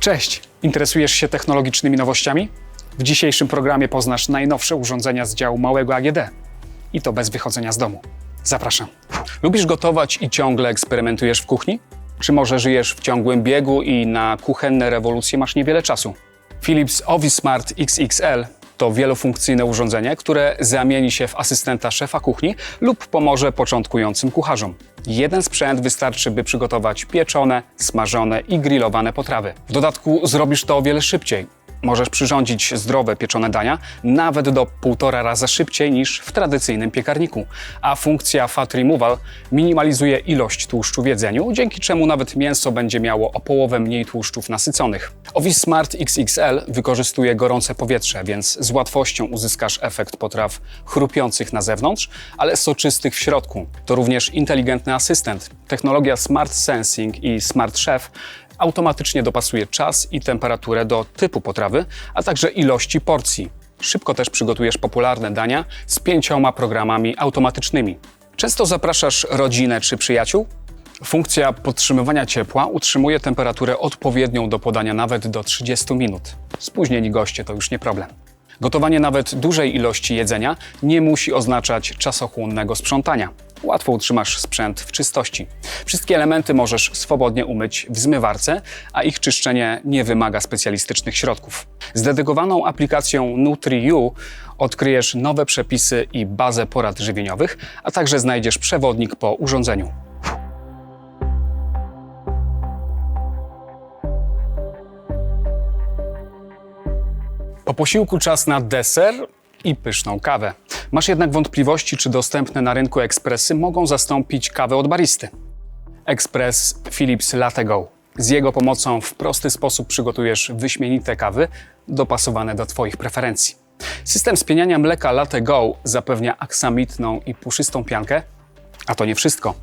Cześć! Interesujesz się technologicznymi nowościami? W dzisiejszym programie poznasz najnowsze urządzenia z działu małego AGD. I to bez wychodzenia z domu. Zapraszam. Lubisz gotować i ciągle eksperymentujesz w kuchni? Czy może żyjesz w ciągłym biegu i na kuchenne rewolucje masz niewiele czasu? Philips OviSmart XXL to wielofunkcyjne urządzenie, które zamieni się w asystenta szefa kuchni lub pomoże początkującym kucharzom. Jeden sprzęt wystarczy, by przygotować pieczone, smażone i grillowane potrawy. W dodatku zrobisz to o wiele szybciej. Możesz przyrządzić zdrowe pieczone dania nawet do półtora raza szybciej niż w tradycyjnym piekarniku. A funkcja Fat Removal minimalizuje ilość tłuszczu w jedzeniu, dzięki czemu nawet mięso będzie miało o połowę mniej tłuszczów nasyconych. Ovis Smart XXL wykorzystuje gorące powietrze, więc z łatwością uzyskasz efekt potraw chrupiących na zewnątrz, ale soczystych w środku. To również inteligentny asystent. Technologia Smart Sensing i Smart Chef automatycznie dopasuje czas i temperaturę do typu potrawy, a także ilości porcji. Szybko też przygotujesz popularne dania z pięcioma programami automatycznymi. Często zapraszasz rodzinę czy przyjaciół? Funkcja podtrzymywania ciepła utrzymuje temperaturę odpowiednią do podania nawet do 30 minut. Spóźnieni goście to już nie problem. Gotowanie nawet dużej ilości jedzenia nie musi oznaczać czasochłonnego sprzątania. Łatwo utrzymasz sprzęt w czystości. Wszystkie elementy możesz swobodnie umyć w zmywarce, a ich czyszczenie nie wymaga specjalistycznych środków. Z dedykowaną aplikacją NutriU odkryjesz nowe przepisy i bazę porad żywieniowych, a także znajdziesz przewodnik po urządzeniu. Po posiłku czas na deser i pyszną kawę. Masz jednak wątpliwości, czy dostępne na rynku ekspresy mogą zastąpić kawę od baristy. Ekspres Philips Latte Go. Z jego pomocą w prosty sposób przygotujesz wyśmienite kawy dopasowane do Twoich preferencji. System spieniania mleka Latte Go zapewnia aksamitną i puszystą piankę, a to nie wszystko.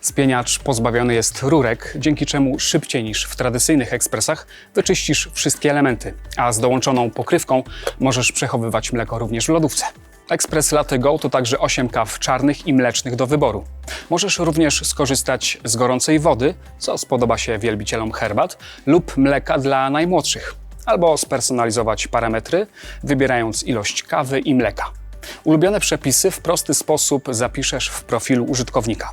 Spieniacz pozbawiony jest rurek, dzięki czemu szybciej niż w tradycyjnych ekspresach wyczyścisz wszystkie elementy, a z dołączoną pokrywką możesz przechowywać mleko również w lodówce. Ekspres Latte Go to także 8 kaw czarnych i mlecznych do wyboru. Możesz również skorzystać z gorącej wody, co spodoba się wielbicielom herbat, lub mleka dla najmłodszych, albo spersonalizować parametry, wybierając ilość kawy i mleka. Ulubione przepisy w prosty sposób zapiszesz w profilu użytkownika.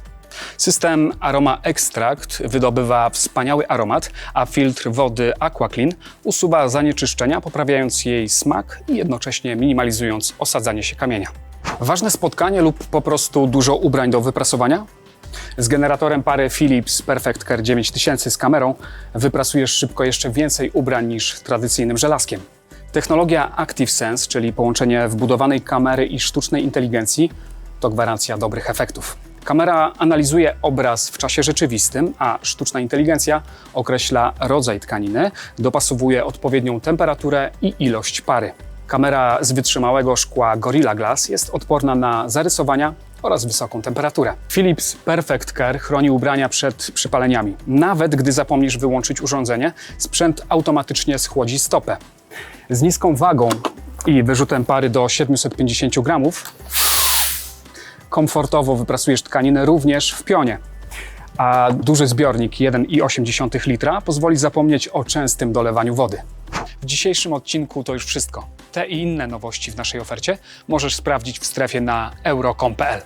System Aroma Extract wydobywa wspaniały aromat, a filtr wody AquaClean usuwa zanieczyszczenia, poprawiając jej smak i jednocześnie minimalizując osadzanie się kamienia. Ważne spotkanie lub po prostu dużo ubrań do wyprasowania? Z generatorem pary Philips Perfect Care 9000 z kamerą wyprasujesz szybko jeszcze więcej ubrań niż tradycyjnym żelazkiem. Technologia ActiveSense, czyli połączenie wbudowanej kamery i sztucznej inteligencji, to gwarancja dobrych efektów. Kamera analizuje obraz w czasie rzeczywistym, a sztuczna inteligencja określa rodzaj tkaniny, dopasowuje odpowiednią temperaturę i ilość pary. Kamera z wytrzymałego szkła Gorilla Glass jest odporna na zarysowania oraz wysoką temperaturę. Philips Perfect Care chroni ubrania przed przypaleniami. Nawet gdy zapomnisz wyłączyć urządzenie, sprzęt automatycznie schłodzi stopę. Z niską wagą i wyrzutem pary do 750 gramów komfortowo wyprasujesz tkaninę również w pionie. A duży zbiornik 1,8 litra pozwoli zapomnieć o częstym dolewaniu wody. W dzisiejszym odcinku to już wszystko. Te i inne nowości w naszej ofercie możesz sprawdzić w strefie na euro.com.pl.